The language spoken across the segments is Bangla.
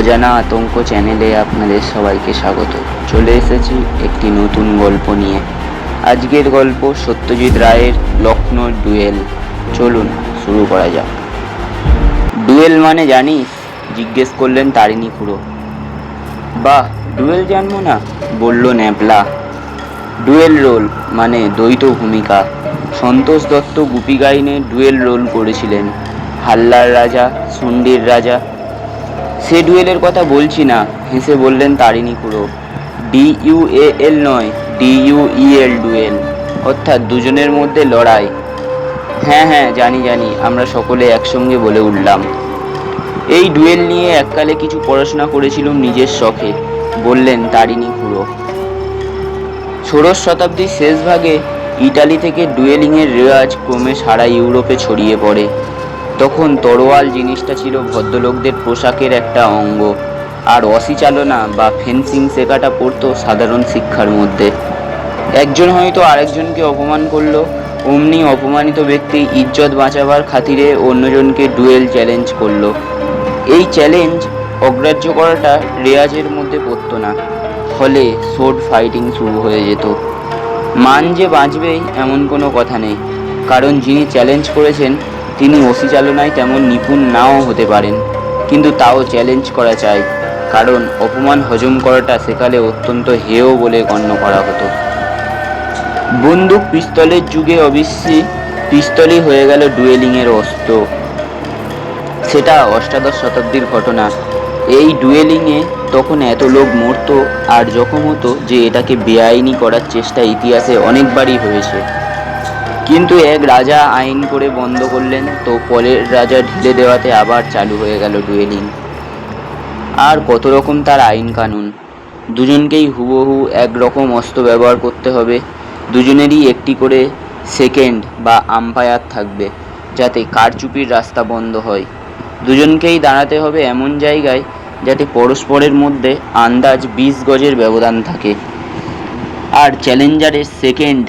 অজানা আতঙ্ক চ্যানেলে আপনাদের সবাইকে স্বাগত। চলে এসেছি একটি নতুন গল্প নিয়ে। আজকের গল্প সত্যজিৎ রায়ের লক্ষ্ণৌর ডুয়েল। চলুন, শুরু করা যাক। ডুয়েল মানে জানিস? জিজ্ঞেস করলেন তারিণী খুড়ো। বাহ, ডুয়েল জানব না, বলল ন্যাপলা। ডুয়েল রোল মানে দ্বৈত ভূমিকা। সন্তোষ দত্ত গুপি গাইনে ডুয়েল রোল করেছিলেন। হাল্লার রাজা, সন্ডির রাজা সে ডুয়েলের কথা বলছি না। হেসে বললেন তারিণী খুড়ো ডি ইউ এ এল নয়, D U E L duel. অর্থাৎ দুজনের মধ্যে লড়াই। হ্যাঁ হ্যাঁ জানি জানি, আমরা সকলে একসঙ্গে বলে উঠলাম। এই ডুয়েল নিয়ে এককালে কিছু পড়াশোনা করেছিলাম নিজের শখে, বললেন তারিণী খুড়ো ষোড়শ শতাব্দীর শেষ ভাগে ইটালি থেকে ডুয়েলিংয়ের রেওয়াজ ক্রমে সারা ইউরোপে ছড়িয়ে পড়ে। তখন তরোয়াল জিনিসটা ছিল ভদ্রলোকদের পোশাকের একটা অঙ্গ। আর অসি চালনা বা ফেন্সিং শেখাটা পড়তো সাধারণ শিক্ষার মধ্যে। একজন হয়তো আরেকজনকে অপমান করল, অমনি অপমানিত ব্যক্তি ইজ্জত বাঁচাবার খাতিরে অন্যজনকে ডুয়েল চ্যালেঞ্জ করল। এই চ্যালেঞ্জ অগ্রাহ্য করাটা রেয়াজের মধ্যে পড়তো না। ফলে সোড ফাইটিং শুরু হয়ে যেত। মান যে বাঁচবেই এমন কোনো কথা নেই। কারণ যিনি চ্যালেঞ্জ করেছেন তিনি ওসি চালনায় তেমন নিপুণ নাও হতে পারেন, কিন্তু তাও চ্যালেঞ্জ করা চাই, কারণ অপমান হজম করাটা সেকালে অত্যন্ত হেয় বলে গণ্য করা হতো। বন্দুক পিস্তলের যুগে অবশ্যই পিস্তলই হয়ে গেল ডুয়েলিংয়ের অস্ত্র। সেটা অষ্টাদশ শতাব্দীর ঘটনা। এই ডুয়েলিংয়ে তখন এত লোক মরতো, আর জখম হতো যে এটাকে বেআইনি করার চেষ্টা ইতিহাসে অনেকবারই হয়েছে। কিন্তু এক রাজা আইন করে বন্ধ করলেন, তো পরের রাজা ঢিলে দেওয়াতে আবার চালু হয়ে গেল ডুয়েলিং। আর কত রকম তার আইন কানুন? দুজনকেই হুবহু একরকম অস্ত্র ব্যবহার করতে হবে। দুজনেরই একটি করে সেকেন্ড বা আম্পায়ার থাকবে, যাতে কারচুপির রাস্তা বন্ধ হয়। দুজনকেই দাঁড়াতে হবে এমন জায়গায় যাতে পরস্পরের মধ্যে আন্দাজ বিশ গজের ব্যবধান থাকে। আর চ্যালেঞ্জারের সেকেন্ড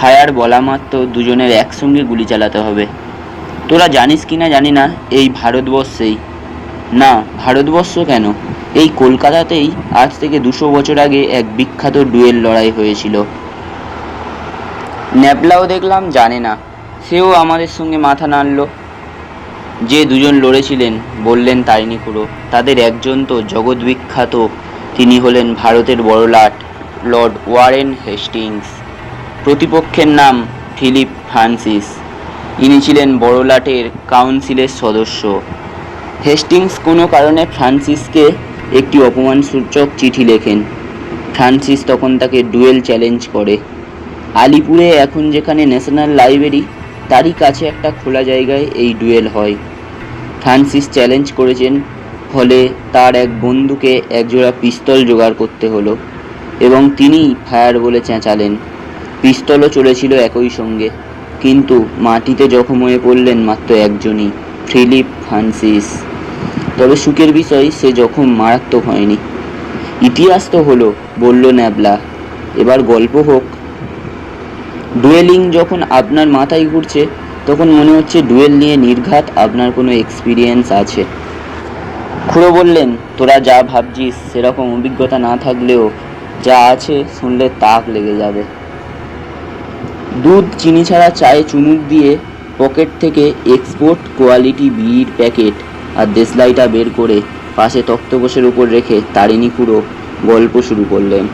ফায়ার, বলা মাত্র দুজনের একসঙ্গে গুলি চালাতে হবে। তোরা জানিস কি না জানি না, এই ভারতবর্ষেই। না, ভারতবর্ষ কেন? এই কলকাতাতেই আজ থেকে দুশো বছর আগে এক বিখ্যাত ডুয়েল লড়াই হয়েছিল। ন্যাপলাও দেখলাম, জানে না। সেও আমাদের সঙ্গে মাথা নাড়ল। যে দুজন লড়েছিলেন, বললেন তারিণী খুড়ো তাদের একজন তো জগৎ বিখ্যাত, তিনি হলেন ভারতের বড়লাট, লর্ড ওয়ারেন হেস্টিংস। প্রতিপক্ষের নাম ফিলিপ ফ্রান্সিস। ইনি ছিলেন বড়লাটের কাউন্সিলের সদস্য। হেস্টিংস কোনো কারণে ফ্রান্সিসকে একটি অপমানসূচক চিঠি লেখেন। ফ্রান্সিস তখন তাকে ডুয়েল চ্যালেঞ্জ করে। আলিপুরে এখন যেখানে ন্যাশনাল লাইব্রেরি, তারই কাছে একটা খোলা জায়গায় এই ডুয়েল হয়। ফ্রান্সিস চ্যালেঞ্জ করেছেন, ফলে তার এক বন্ধুকে একজোড়া পিস্তল জোগাড় করতে হলো এবং তিনি ফায়ার বলে চেঁচালেন। পিস্তলও চলেছিল একই সঙ্গে। কিন্তু মাটিতে জখম হয়ে পড়লেন মাত্র একজনই, ফিলিপ ফ্রান্সিস। তবে সুখের বিষয়, সে জখম মারাত্মক হয়নি। ইতিহাস তো হলো, বলল ন্যাবলা। এবার গল্প হোক। ডুয়েলিং যখন আপনার মাথায় ঘুরছে, তখন মনে হচ্ছে ডুয়েল নিয়ে নির্ঘাত আপনার কোনো এক্সপিরিয়েন্স আছে। খুড়ো বললেন, তোরা যা ভাবছিস, সেরকম অভিজ্ঞতা না থাকলেও যা আছে শুনলে তাক লেগে যাবে। দুধ, চিনি ছাড়া চায়ে চুমুক দিয়ে পকেট থেকে এক্সপোর্ট কোয়ালিটি বিড়ির প্যাকেট আর দেশলাইটা বের করে পাশে তক্তপোষের উপর রেখে তারিণী খুঁড়ো গল্প শুরু করলেন।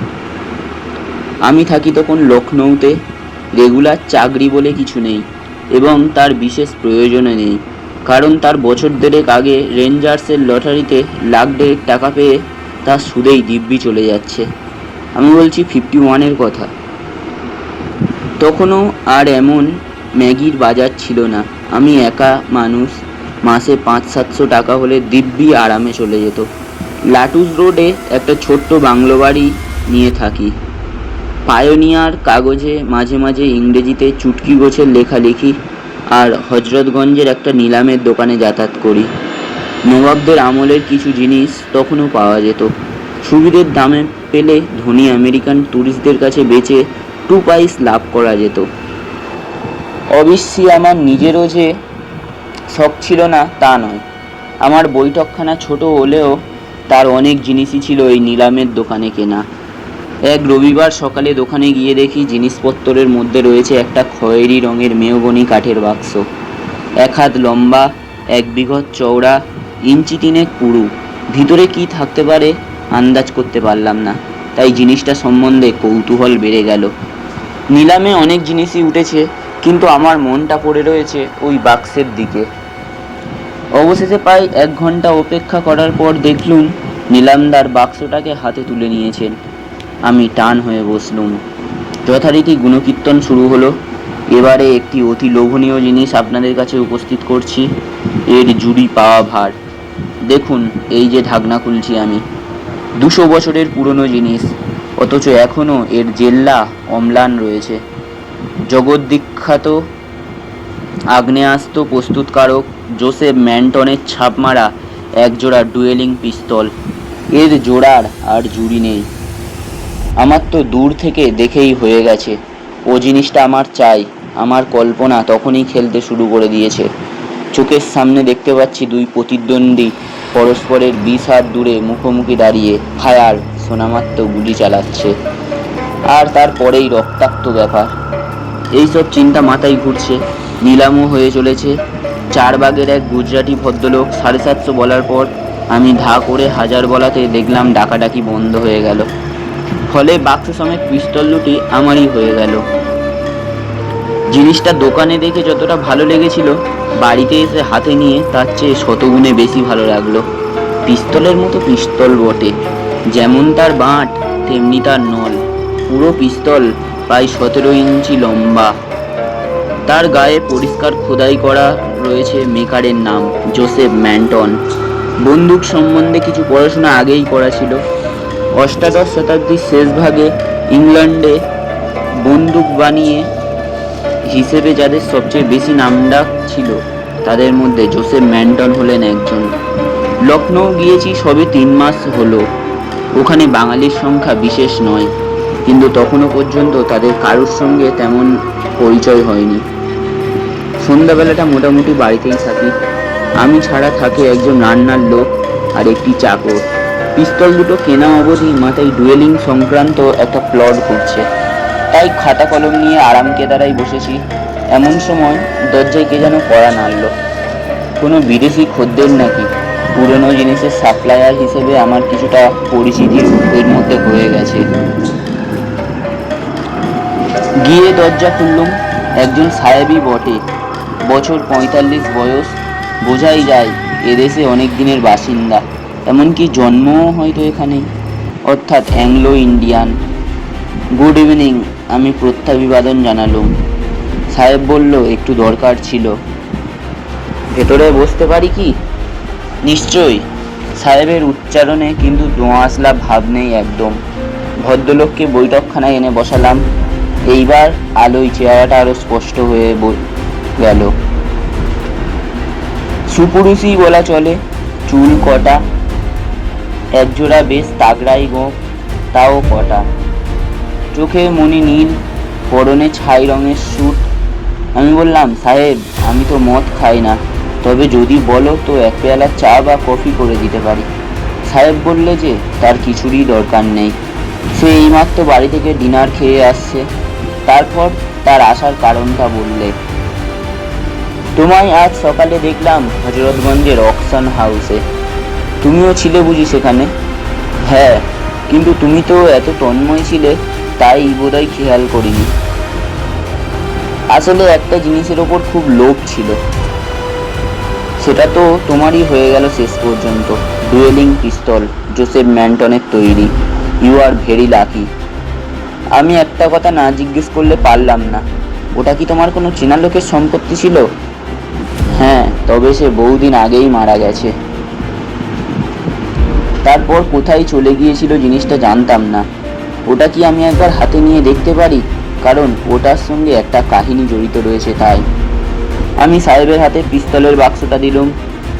আমি থাকি তখন লখনৌতে, রেগুলার চাকরি বলে কিছু নেই এবং তার বিশেষ প্রয়োজনও নেই, কারণ তার বছর দেড়েক আগে রেঞ্জার্সের লটারিতে লাখ দেড়েক টাকা পেয়ে তার সুদেই দিব্যি চলে যাচ্ছে। আমি বলছি ফিফটি ওয়ানের কথা। তখনও আর এমন ম্যাগির বাজার ছিল না। আমি একা মানুষ, মাসে পাঁচ সাতশো টাকা হলে দিব্যি আরামে চলে যেত। লাটুস রোডে একটা ছোট্ট বাংলো বাড়ি নিয়ে থাকি। পায়োনিয়ার কাগজে মাঝে মাঝে ইংরেজিতে চুটকি গোছের লেখালেখি আর হজরতগঞ্জের একটা নিলামের দোকানে যাতায়াত করি। নবাবদের আমলের কিছু জিনিস তখনও পাওয়া যেত। সুবিধের দামে পেলে ধনী আমেরিকান ট্যুরিস্টদের কাছে বেচে টু পাইস লাভ করা যেত। অবশ্যই আমার নিজেরও যে শখ ছিল না, তা নয়। আমার বৈঠকখানা ছোট হলেও তার অনেক জিনিসই ছিল এই নিলামের দোকানে কেনা। এক রবিবার সকালে দোকানে গিয়ে দেখি জিনিসপত্রের মধ্যে রয়েছে একটা খয়েরি রঙের মেয়বনি কাঠের বাক্স। এক হাত লম্বা, এক বিঘত চওড়া, ইঞ্চি তিনেক পুরু। ভিতরে কি থাকতে পারে, আন্দাজ করতে পারলাম না। তাই জিনিসটা সম্বন্ধে কৌতূহল বেড়ে গেল। নিলামে অনেক জিনিসই উঠেছে, কিন্তু আমার মনটা পড়ে রয়েছে ওই বাক্সের দিকে। অবশেষে প্রায় এক ঘণ্টা অপেক্ষা করার পর দেখলুম নিলামদার বাক্সটাকে হাতে তুলে নিয়েছেন। আমি টান হয়ে বসলুম। যথারীতি গুণকীর্তন শুরু হলো। এবারে একটি অতি লোভনীয় জিনিস আপনাদের কাছে উপস্থিত করছি, এর জুড়ি পাওয়া ভার। দেখুন, এই যে ঢাকনা খুলছি আমি। দুশো বছরের পুরনো জিনিস। অথচ এখনও এর জেল্লা অম্লান রয়েছে। জগদ্বিখ্যাত আগ্নেয়াস্ত্র প্রস্তুতকারক জোসেফ ম্যান্টনের ছাপ মারা একজোড়া ডুয়েলিং পিস্তল। এর জোড়ার আর জুড়ি নেই। আমার তো দূর থেকে দেখেই হয়ে গেছে। ও জিনিসটা আমার চাই, আমার কল্পনা তখনই খেলতে শুরু করে দিয়েছে। চোখের সামনে দেখতে পাচ্ছি দুই প্রতিদ্বন্দ্বী পরস্পরের বিষ হাত দূরে মুখোমুখি দাঁড়িয়ে ফায়ার সোনামাত্র গুলি চালাচ্ছে। আর তারপরেই রক্তাক্ত ব্যাপার। এইসব চিন্তা মাথায় ঘুরছে। নিলামও হয়ে চলেছে। চার বাগের এক গুজরাটি ভদ্রলোক সাড়ে সাতশো বলার পর আমি ধা করে হাজার বলাতে দেখলাম ডাকাডাকি বন্ধ হয়ে গেল। ফলে বাক্স সমেত পিস্তল দুটি আমারই হয়ে গেল। জিনিসটা দোকানে দেখে যতটা ভালো লেগেছিল, বাড়িতে এসে হাতে নিয়ে তার চেয়ে শতগুণে বেশি ভালো লাগল। পিস্তলের মতো পিস্তল বটে। যেমন তার বাঁট, তেমনি তার নল। পুরো পিস্তল প্রায় সতেরো ইঞ্চি লম্বা। তার গায়ে পরিষ্কার খোদাই করা রয়েছে মেকারের নাম, জোসেফ ম্যান্টন। বন্দুক সম্বন্ধে কিছু পড়াশোনা আগেই করা ছিল। অষ্টাদশ শতাব্দীর শেষ ভাগে ইংল্যান্ডে বন্দুক বানিয়ে হিসেবে যাদের সবচেয়ে বেশি নামডাক ছিল, তাদের মধ্যে জোসেফ ম্যান্টন হলেন একজন। লখনৌ গিয়েছি সবে তিন মাস হলো। ওখানে বাঙালির সংখ্যা বিশেষ নয়, কিন্তু তখনও পর্যন্ত তাদের কারোর সঙ্গে তেমন পরিচয় হয়নি। সন্ধ্যাবেলাটা মোটামুটি বাড়িতেই থাকি। আমি ছাড়া থাকে একজন রান্নার লোক আর একটি চাকর। পিস্তল দুটো কেনা অবধি মাথায় ডুয়েলিং সংক্রান্ত একটা প্লট করছে তাই খাতা কলম নিয়ে আরাম কেদারাই বসেছি। এমন সময় দরজায় কে যেন কড়া নাড়ল। কোনো বিদেশি খদ্দের নাকি? পুরনো জিনিসের সাপ্লায়ার হিসেবে আমার কিছুটা পরিচিতি এর মধ্যে হয়ে গেছে। গিয়ে দরজা খুললুম। একজন সাহেবই বটে। বছর পঁয়তাল্লিশ বয়স। বোঝাই যায়, এদেশে অনেক দিনের বাসিন্দা। এমনকি জন্মও হয়তো এখানে। অর্থাৎ অ্যাংলো ইন্ডিয়ান গুড ইভিনিং আমি প্রত্যাভিবাদন জানালুম। সাহেব বলল, একটু দরকার ছিল। ভেতরে বসতে পারি কি? নিশ্চয়ই। সাহেবের উচ্চারণে কিন্তু দোঁয়াশলা ভাব নেই একদম। ভদ্রলোককে বৈঠকখানায় এনে বসালাম। এইবার আলোয় চেহারাটা আরও স্পষ্ট হয়ে গেল। সুপুরুষই বলা চলে, চুল কটা। একজোড়া বেশ তাগড়াই গো, তাও কটা। চোখে মনি নীল, পরনে ছাই রঙের স্যুট। আমি বললাম, সাহেব, আমি তো মদ খাই না। তবে যদি বলো তো এক পেয়ালা চা বা কফি করে দিতে পারি। সাহেব বললে যে, তার কিছুরই দরকার নেই। সে এইমাত্র বাড়ি থেকে ডিনার খেয়ে আসছে। তারপর তার আসার কারণটা বললে, তোমায় আজ সকালে দেখলাম হজরতগঞ্জের অকশন হাউসে। তুমিও ছিলে বুঝি সেখানে? হ্যাঁ কিন্তু তুমি তো এত তন্ময় ছিলে, তাই বোধহয় খেয়াল করিনি। আসলে একটা জিনিসের ওপর খুব লোভ ছিল। সেটা তো তোমারই হয়ে গেল শেষ পর্যন্ত। ডুয়েলিং পিস্তল, জোসেফ ম্যান্টনের তৈরি। ইউ আর ভেরি লাকি আমি একটা কথা না জিজ্ঞেস করলে পারলাম না। ওটা কি তোমার কোনো চেনা লোকের সম্পত্তি ছিল? হ্যাঁ তবে সে বহুদিন আগেই মারা গেছে। তারপর কোথায় চলে গিয়েছিল জিনিসটা জানতাম না। ওটা কি আমি একবার হাতে নিয়ে দেখতে পারি? কারণ ওটার সঙ্গে একটা কাহিনী জড়িত রয়েছে তাই। আমি সাহেবের হাতে পিস্তলের বাক্সটা দিলুম।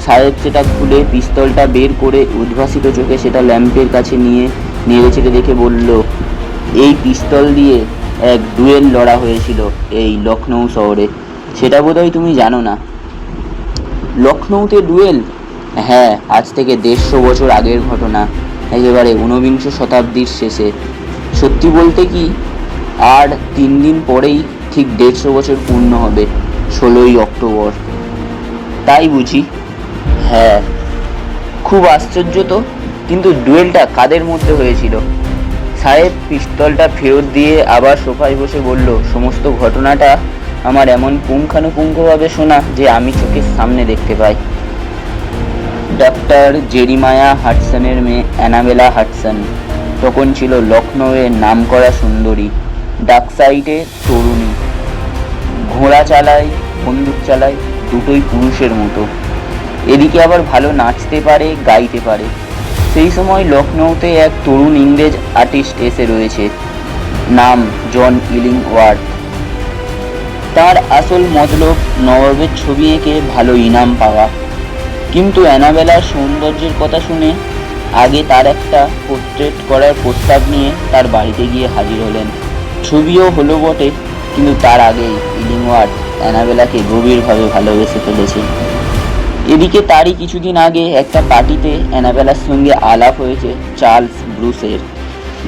সাহেব সেটা খুলে পিস্তলটা বের করে উদ্ভাসিত চোখে সেটা ল্যাম্পের কাছে নিয়ে নেড়ে ছেড়ে দেখে বলল, এই পিস্তল দিয়ে এক ডুয়েল লড়া হয়েছিল এই লখনৌ শহরে। সেটা বোধহয় তুমি জানো না? লখনৌতে ডুয়েল? হ্যাঁ আজ থেকে দেড়শো বছর আগের ঘটনা, একেবারে ঊনবিংশ শতাব্দীর শেষে। সত্যি বলতে কি, আর তিন দিন পরেই ঠিক দেড়শো বছর পূর্ণ হবে। ষোলোই অক্টোবর। তাই বুঝি? হ্যাঁ। খুব আশ্চর্য তো, কিন্তু ডুয়েলটা কাদের মধ্যে হয়েছিল? সাহেব পিস্তলটা ফেরত দিয়ে আবার সোফায় বসে বলল, সমস্ত ঘটনাটা আমার এমন পুঙ্খানুপুঙ্খভাবে শোনা যে আমি চোখের সামনে দেখতে পাই। ডক্টর জেরিমায়া হাটসনের মেয়ে অ্যানাবেলা হাটসন। তখন ছিল লখনৌয়ের নামকরা সুন্দরী, ডাকসাইটে তরুণী। ঘোড়া চালায় বন্দুক চালায় দুটোই পুরুষের মতো। এদিকে আবার ভালো নাচতে পারে, গাইতে পারে। সেই সময় লখনৌতে এক তরুণ ইংরেজ আর্টিস্ট এসে রয়েছে, নাম জন ইলিং ওয়ার্ড তার আসল মতলব নবাবের ছবি এঁকে ভালো ইনাম পাওয়া। কিন্তু অ্যানাবেলার সৌন্দর্যের কথা শুনে আগে তার একটা পোর্ট্রেট করার প্রস্তাব নিয়ে তার বাড়িতে গিয়ে হাজির হলেন। ছবিও হলো বটে, কিন্তু তার আগেই ইলিংওয়ার্ড অ্যানাবেলাকে গভীরভাবে ভালোবেসে ফেলেছে। এদিকে তারই কিছুদিন আগে একটা পার্টিতে অ্যানাবেলার সঙ্গে আলাপ হয়েছে চার্লস ব্রুসের।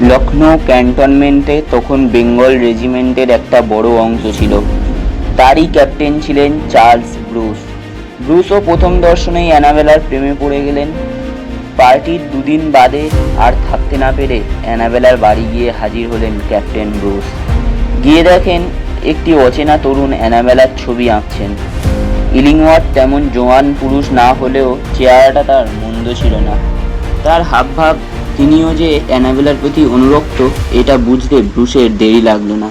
লখনৌ ক্যান্টনমেন্টে তখন বেঙ্গল রেজিমেন্টের একটা বড় অংশ ছিল। তারই ক্যাপ্টেন ছিলেন চার্লস ব্রুস। ব্রুসও প্রথম দর্শনেই অ্যানাবেলার প্রেমে পড়ে গেলেন। পার্টির দুদিন বাদে আর থাকতে না পেরে অ্যানাবেলার বাড়ি গিয়ে হাজির হলেন ক্যাপ্টেন ব্রুস। গিয়ে দেখেন একটি অচেনা তরুণ অ্যানাবেলার ছবি আঁকছেন। ইলিংওয়ার্ড তেমন জোয়ান পুরুষ না হলেও চেহারাটা তার মন্দ ছিল না। তার হাবভাব, তিনিও যে অ্যানাবেলার প্রতি অনুরক্ত, এটা বুঝতে ব্রুসের দেরি লাগল না।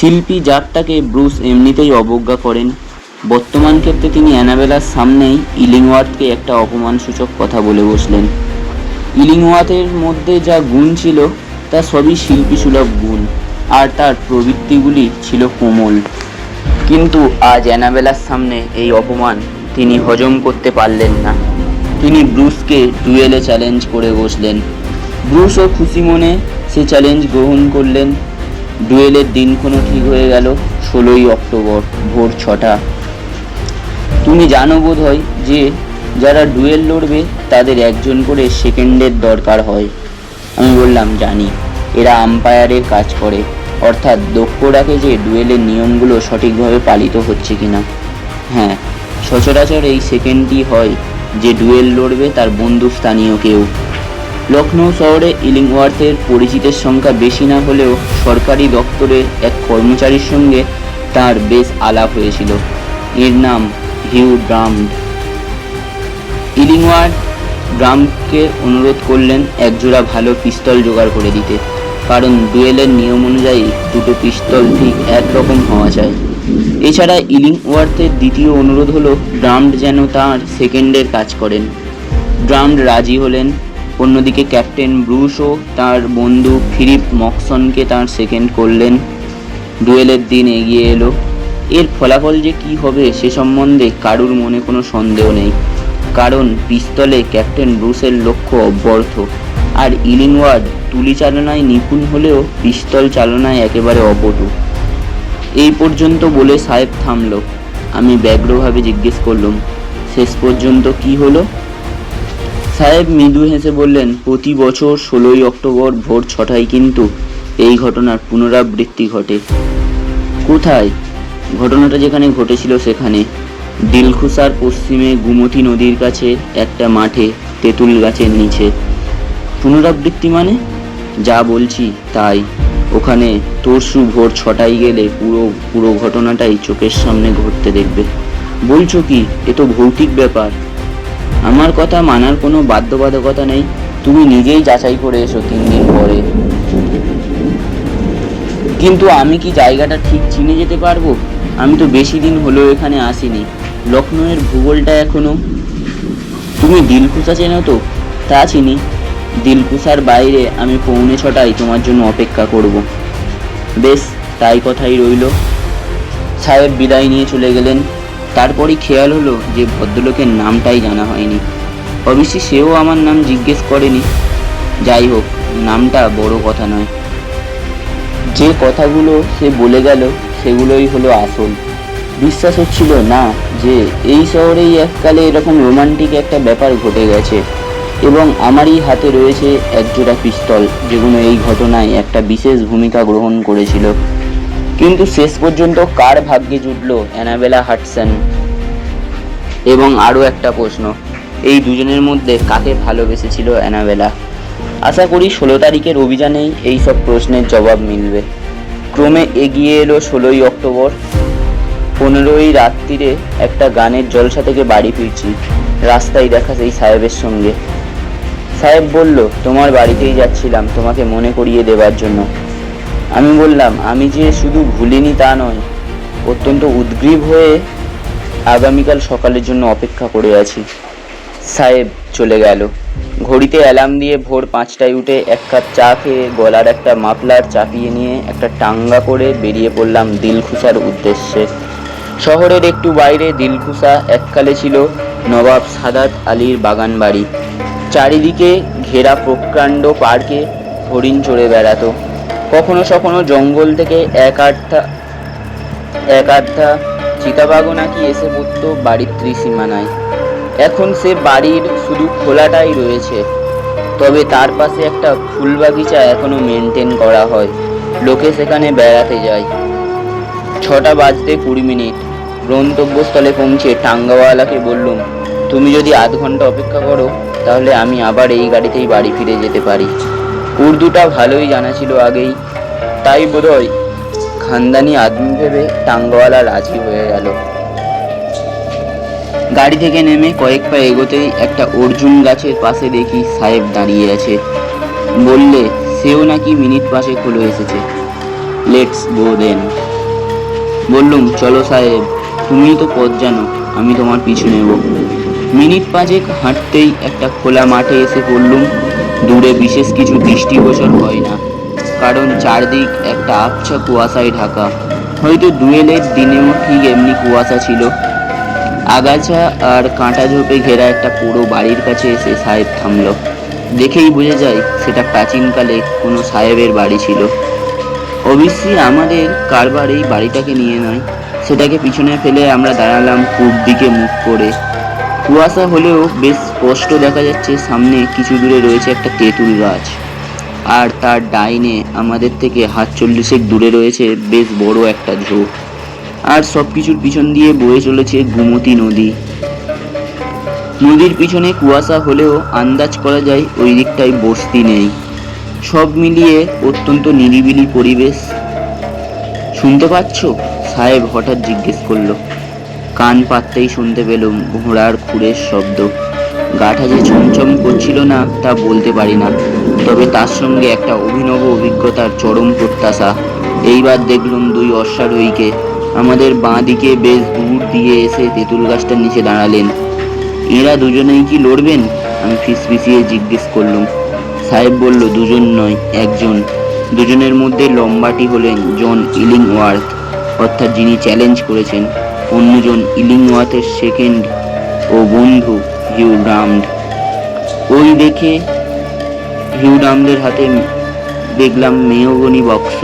শিল্পী জাতটাকে ব্রুস এমনিতেই অবজ্ঞা করেন। বর্তমান ক্ষেত্রে তিনি অ্যানাবেলার সামনেই ইলিংওয়ার্থকে একটা অপমানসূচক কথা বলে বসলেন। ইলিংওয়ার্থের মধ্যে যা গুণ ছিল, তা সবই শিল্পী সুলভ গুণ। আর তার প্রবৃত্তিগুলি ছিল কোমল। কিন্তু আজ অ্যানাবেলার সামনে এই অপমান তিনি হজম করতে পারলেন না। তিনি ব্রুসকে ডুয়েলে চ্যালেঞ্জ করে বসলেন। ব্রুসও খুশি মনে সে চ্যালেঞ্জ গ্রহণ করলেন। ডুয়েলের দিনক্ষণও ঠিক হয়ে গেল ষোলোই অক্টোবর, ভোর ছটা। তুমি জানো বোধ হয় যে, যারা ডুয়েল লড়বে তাদের একজন করে সেকেন্ডের দরকার হয়। আমি বললাম, জানি। এরা আম্পায়ারের কাজ করে। অর্থাৎ দক্ষ রাখে যে ডুয়েলের নিয়মগুলো সঠিকভাবে পালিত হচ্ছে কিনা। হ্যাঁ সচরাচর এই সেকেন্ডটি হয় যে ডুয়েল লড়বে তার বন্ধু স্থানীয় কেউ। লখনৌ শহরে ইলিংওয়ার্থের পরিচিতের সংখ্যা বেশি না হলেও সরকারি দপ্তরে এক কর্মচারীর সঙ্গে তার বেশ আলাপ হয়েছিল। এর নাম হিউ ড্রামড ইলিংওয়ার্ড ড্রামকে অনুরোধ করলেন একজোড়া ভালো পিস্তল জোগাড় করে দিতে। কারণ ডুয়েলের নিয়ম অনুযায়ী দুটো পিস্তল ঠিক একরকম হওয়া চাই এছাড়া ইলিংওয়ার্থের দ্বিতীয় অনুরোধ হলো, ড্রামড যেন তার সেকেন্ডের কাজ করেন। ড্রামড রাজি হলেন। অন্যদিকে ক্যাপ্টেন ব্রুসও তার বন্ধু ফিলিপ মকসনকে তার সেকেন্ড করলেন। ডুয়েলের দিন এগিয়ে এলো। এর ফলাফল যে কি হবে সে সম্বন্ধে কারুর মনে কোনো সন্দেহ নেই। কারণ পিস্তলে ক্যাপ্টেন ব্রুসের লক্ষ্য অব্যর্থ। আর ইলিংওয়ার্ড তুলি চালনায় নিপুণ হলেও পিস্তল চালনায় একেবারে অপটু। এই পর্যন্ত বলে সাহেব থামল। আমি ব্যগ্রভাবে জিজ্ঞেস করলাম, শেষ পর্যন্ত কি হলো? সাহেব মৃদু হেসে বললেন, প্রতি বছর ষোলোই অক্টোবর ভোর ছটায় কিন্তু এই ঘটনার পুনরাবৃত্তি ঘটে। কোথায়? ঘটনাটা যেখানে ঘটেছিল সেখানে। দিলখুসার পশ্চিমে গুমতি নদীর কাছে, একটা মাঠে, তেঁতুল গাছের নিচে। পুনরাবৃত্তি মানে? যা বলছি তাই। ওখানে তরশু ভোর ছটায় গেলে পুরো পুরো ঘটনাটাই চোখের সামনে ঘটতে দেখবে। বলছো কি, এ তো ভৌতিক ব্যাপার। আমার কথা মানার কোনো বাধ্যবাধকতা নেই। তুমি নিজেই যাচাই করে এসো তিন দিন পরে। কিন্তু আমি কি জায়গাটা ঠিক চিনে যেতে পারব? আমি তো বেশি দিন হলো এখানে আসিনি। লখনৌয়ের ভূগোলটা এখনও। তুমি দিলকুসা চেনো তো? তা চিনি। দিলকুসার বাইরে আমি পৌনে ছটায় তোমার জন্য অপেক্ষা করব। বেশ, তাই কথাই রইল। সাহেব বিদায় নিয়ে চলে গেলেন। তারপরই খেয়াল হলো যে ভদ্রলোকের নামটাই জানা হয়নি। অবশ্যই সেও আমার নাম জিজ্ঞেস করেনি। যাই হোক, নামটা বড় কথা নয়। যে কথাগুলো সে বলে গেল, সেগুলোই হলো আসল। বিশ্বাস হচ্ছিল না যে এই শহরেই এককালে এরকম রোমান্টিক একটা ব্যাপার ঘটে গেছে। এবং আমারই হাতে রয়েছে একজোড়া পিস্তল, যেগুলো এই ঘটনায় একটা বিশেষ ভূমিকা গ্রহণ করেছিল। কিন্তু শেষ পর্যন্ত কার ভাগ্যে জুটল অ্যানাবেলা হাটসন? এবং আরও একটা প্রশ্ন, এই দুজনের মধ্যে কাকে ভালোবেসেছিল অ্যানাবেলা? আশা করি ষোলো তারিখের অভিযানেই এই সব প্রশ্নের জবাব মিলবে। ক্রমে এগিয়ে এলো ষোলোই অক্টোবর। পনেরোই রাত্রিরে একটা গানের জলসা থেকে বাড়ি ফিরছি। রাস্তায় দেখা সেই সাহেবের সঙ্গে। সাহেব বলল, তোমার বাড়িতেই যাচ্ছিলাম, তোমাকে মনে করিয়ে দেবার জন্য। আমি বললাম, আমি যে শুধু ভুলিনি তা নয়, অত্যন্ত উদ্গ্রীব হয়ে আগামীকাল সকালের জন্য অপেক্ষা করে আছি। সাহেব চলে গেল। ঘড়িতে অ্যালার্ম দিয়ে ভোর পাঁচটায় উঠে এক কাপ চা খেয়ে গলার একটা মাফলার চাপিয়ে নিয়ে একটা টাঙ্গা করে বেরিয়ে পড়লাম দিলখুশার উদ্দেশ্যে। শহরের একটু বাইরে দিলখুসা এককালে ছিল নবাব সাদাত আলীর বাগান বাড়ি চারিদিকে ঘেরা প্রকাণ্ড পার্কে হরিণ চড়ে বেড়াতো। কখনো সখনো জঙ্গল থেকে এক আধটা এক আধটা চিতাবাঘও নাকি এসে পড়তো বাড়ির ত্রিসীমানায়। এখন সে বাড়ির শুধু খোলাটাই রয়েছে। তবে তার পাশে একটা ফুল বাগিচা এখনও মেনটেন করা হয়। লোকে সেখানে বেড়াতে যায়। ছটা বাজতে কুড়ি মিনিট। গন্তব্যস্থলে পৌঁছে টাঙ্গাওয়ালাকে বললুম, তুমি যদি আধ ঘণ্টা অপেক্ষা করো তাহলে আমি আবার এই গাড়িতেই বাড়ি ফিরে যেতে পারি। উর্দুটা ভালোই জানা ছিল আগেই। তাই বোধহয় খানদানি আদমি ভেবে টাঙ্গওয়ালা রাজি হয়ে গেল। গাড়ি থেকে নেমে কয়েক পা এগোতেই একটা অর্জুন গাছের পাশে দেখি সাহেব দাঁড়িয়ে আছে। বললে, সেও নাকি মিনিট পাশে খুলে এসেছে। Let's go then. বললুম, চলো সাহেব তুমিই তো পথ জানো, আমি তোমার পিছু নেব। মিনিট পাঁচেক হাঁটতেই একটা খোলা মাঠে এসে পড়লুম দূরে বিশেষ কিছু দৃষ্টিগোচর হয় না। কারণ চারদিক একটা আবছা কুয়াশায় ঢাকা। হয়তো দুয়েলের দিনেও ঠিক এমনি কুয়াশা ছিল। আগাছা আর কাঁটা ঝোপে ঘেরা একটা পুরো বাড়ির কাছে এসে সাহেব থামলো। দেখেই বোঝা যায়, সেটা প্রাচীনকালে কোনো সাহেবের বাড়ি ছিল। অবশ্যই আমাদের কারবার এই বাড়িটাকে নিয়ে নয়। সেটাকে পিছনে ফেলে আমরা দাঁড়ালাম পূব দিকে মুখ করে। কুয়াশা হলেও বেশ স্পষ্ট দেখা যাচ্ছে, সামনে কিছু দূরে রয়েছে একটা তেঁতুল গাছ। আর তার ডাইনে আমাদের থেকে হাত চল্লিশেক দূরে রয়েছে বেশ বড় একটা ঝোপ। আর সব কিছুর পিছন দিয়ে বয়ে চলেছে গুমতি নদী। নদীর পিছনে কুয়াশা হলেও আন্দাজ করা যায় ওই দিকটায় বস্তি নেই। সব মিলিয়ে অত্যন্ত নিরিবিলি পরিবেশ। শুনতে পাচ্ছ? সাহেব হঠাৎ জিজ্ঞেস করল। কান পাততেই শুনতে পেলুম ঘোড়ার খুঁড়ের শব্দ। গাটা যে ছমছম করছিল না, তা বলতে পারি না। তবে তার সঙ্গে একটা অভিনব অভিজ্ঞতার চরম প্রত্যাশা। এইবার দেখলুম দুই অশ্বারোহীকে। আমাদের বাঁ দিকে বেশ দূর দিয়ে এসে তেঁতুল গাছটার নিচে দাঁড়ালেন। এরা দুজনেই কি লড়বেন? আমি ফিসফিসিয়ে জিজ্ঞেস করলুম। সাহেব বলল, দুজন নয়, একজন। দুজনের মধ্যে লম্বাটি হলেন জন ইলিংওয়ার্থ, অর্থাৎ যিনি চ্যালেঞ্জ করেছেন। অন্যজন ইলিংওয়ার্থের সেকেন্ড ও বন্ধু হিউ ডামড। ওই দেখে হিউ ডামদের হাতে দেখলাম মেয়গনি বক্স।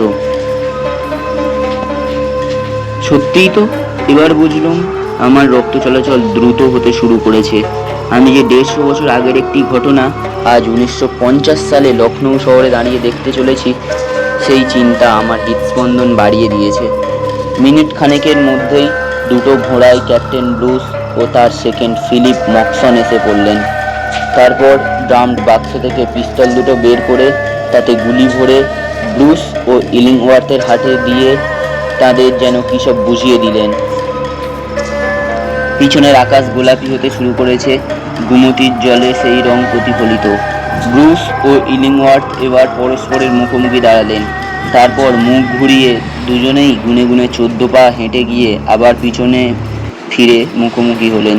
সত্যিই তো? এবার বুঝলুম আমার রক্ত চলাচল দ্রুত হতে শুরু করেছে। আমি যে দেড়শো বছর আগের একটি ঘটনা আজ উনিশশো পঞ্চাশ সালে লখনৌ শহরে দাঁড়িয়ে দেখতে চলেছি, সেই চিন্তা আমার হৃদস্পন্দন বাড়িয়ে দিয়েছে। মিনিট খানেকের মধ্যেই দুটো ঘোড়ায় ক্যাপ্টেন ব্লুস ও তার সেকেন্ড ফিলিপ মকসন এসে পড়লেন। তারপর ড্রামড বাক্স থেকে পিস্তল দুটো বের করে তাতে গুলি ভরে ব্লুস ও ইলিংওয়ার্থের হাতে দিয়ে তাদের যেন কী সব বুঝিয়ে দিলেন। পিছনের আকাশ গোলাপি হতে শুরু করেছে, গুমতির জলে সেই রং প্রতিফলিত। ব্রুস ও ইলিংওয়ার্থ এবার পরস্পরের মুখোমুখি দাঁড়ালেন। তারপর মুখ ঘুরিয়ে দুজনেই গুনে গুনে চোদ্দ পা হেঁটে গিয়ে আবার পিছনে ফিরে মুখোমুখি হলেন।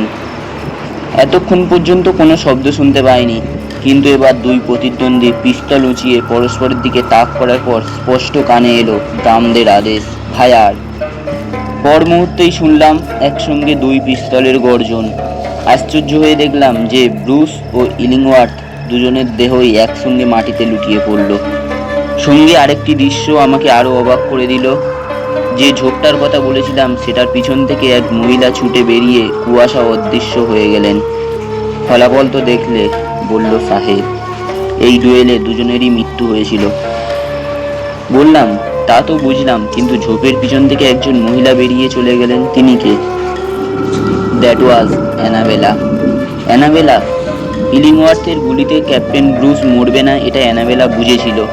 এতক্ষণ পর্যন্ত কোনো শব্দ শুনতে পাইনি, কিন্তু এবার দুই প্রতিদ্বন্দ্বী পিস্তল উঁচিয়ে পরস্পরের দিকে তাক করার পর স্পষ্ট কানে এলো দামদের আদেশ ফায়ার পর মুহূর্তেই শুনলাম একসঙ্গে দুই পিস্তলের গর্জন। আশ্চর্য হয়ে দেখলাম যে ব্রুস ও ইলিংওয়ার্থ দুজনের দেহই একসঙ্গে মাটিতে লুটিয়ে পড়ল। সঙ্গে আরেকটি দৃশ্য আমাকে আরও অবাক করে দিল। যে ঝোপটার কথা বলেছিলাম, সেটার পিছন থেকে এক মহিলা ছুটে বেরিয়ে কুয়াশা অদৃশ্য হয়ে গেলেন। ফলাফল তো দেখলে, বলল সাহেব। এই ডুয়েলে দুজনেরই মৃত্যু হয়েছিল। বললাম, তা তো বুঝলাম, কিন্তু ঝোপের পিছন থেকে একজন মহিলা বেরিয়ে চলে গেলেন। তিনি কে? দ্যাট ওয়াজ অ্যানাবেলা অ্যানাবেলা ইলিংওয়ার্থের গুলিতে ক্যাপ্টেন ব্রুস মরবে না, এটা অ্যানাবেলা বুঝেছিল।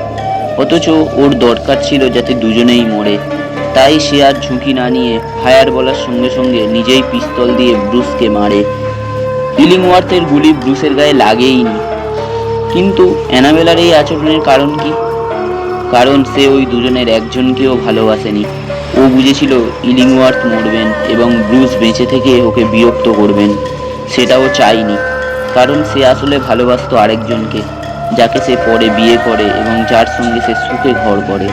অথচ ওর দরকার ছিল যাতে দুজনেই মরে। তাই সে আর ঝুঁকি না নিয়ে ফায়ার বলার সঙ্গে সঙ্গে নিজেই পিস্তল দিয়ে ব্রুসকে মারে। ইলিংওয়ার্থের গুলি ব্রুসের গায়ে লাগেইনি। কিন্তু অ্যানাবেলার এই আচরণের কারণ কি? কারণ সে ওই দুজনের একজনকেও ভালোবাসেনি। ও বুঝেছিল ইলিংওয়ার্থ মরবেন এবং ব্রুস বেঁচে থেকে ওকে বিরক্ত করবেন। সেটাও চাইনি। কারণ সে আসলে ভালোবাসত আরেকজনকে। যাকে সে পরে বিয়ে করে এবং যার সঙ্গে সে সুখে ঘর করে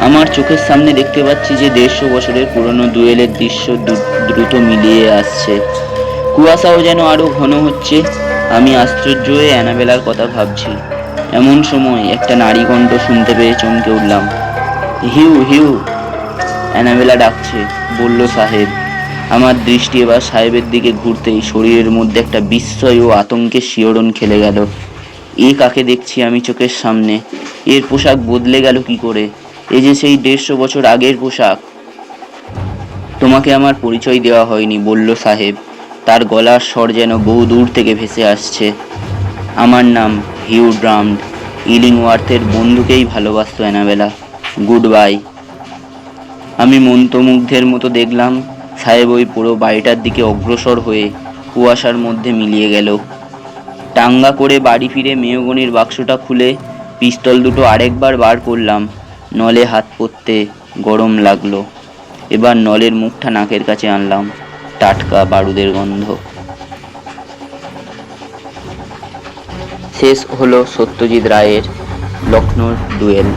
আমার চোখের সামনে দেখতে পাচ্ছি যে দেড়শো বছরের পুরনো দুয়েলের দৃশ্য দ্রু- দ্রুত মিলিয়ে আসছে। কুয়াশাও যেন আরও ঘন হচ্ছে। আমি আশ্চর্য হয়ে অ্যানাবেলার কথা ভাবছি। এমন সময় একটা নারী কণ্ঠ শুনতে পেয়ে চমকে উঠলাম। হিউ হিউ, অ্যানাবেলা ডাকছে, বলল, সাহেব, আমার দৃষ্টি এবার সাহেবের দিকে ঘুরতেই শরীরের মধ্যে একটা বিস্ময় ও আতঙ্কের শিহরণ খেলে গেল। এ কাকে দেখছি আমি চোখের সামনে? এর পোশাক বদলে গেল কি করে? এ যে সেই দেড়শো বছর আগের পোশাক। তোমাকে আমার পরিচয় দেওয়া হয়নি, বলল সাহেব। তার গলার স্বর যেন বহু দূর থেকে ভেসে আসছে। আমার নাম হিউ ড্রামড। ইলিংওয়ার্থের বন্ধুকেই ভালোবাসত অ্যানাবেলা। Good bye. আমি মন্ত্রমুগ্ধের মতো দেখলাম, সাহেব ওই পুরো বাড়িটার দিকে অগ্রসর হয়ে কুয়াশার মধ্যে মিলিয়ে গেল। টাঙ্গা করে বাড়ি ফিরে মেয়গনির বাক্সটা খুলে পিস্তল দুটো আরেকবার বার করলাম। নলে হাত পড়তে গরম লাগল। এবার নলের মুখটা নাকের কাছে আনলাম। টাটকা বারুদের গন্ধ। শেষ হলো সত্যজিৎ রায়ের লক্ষ্ণৌর ডুয়েল।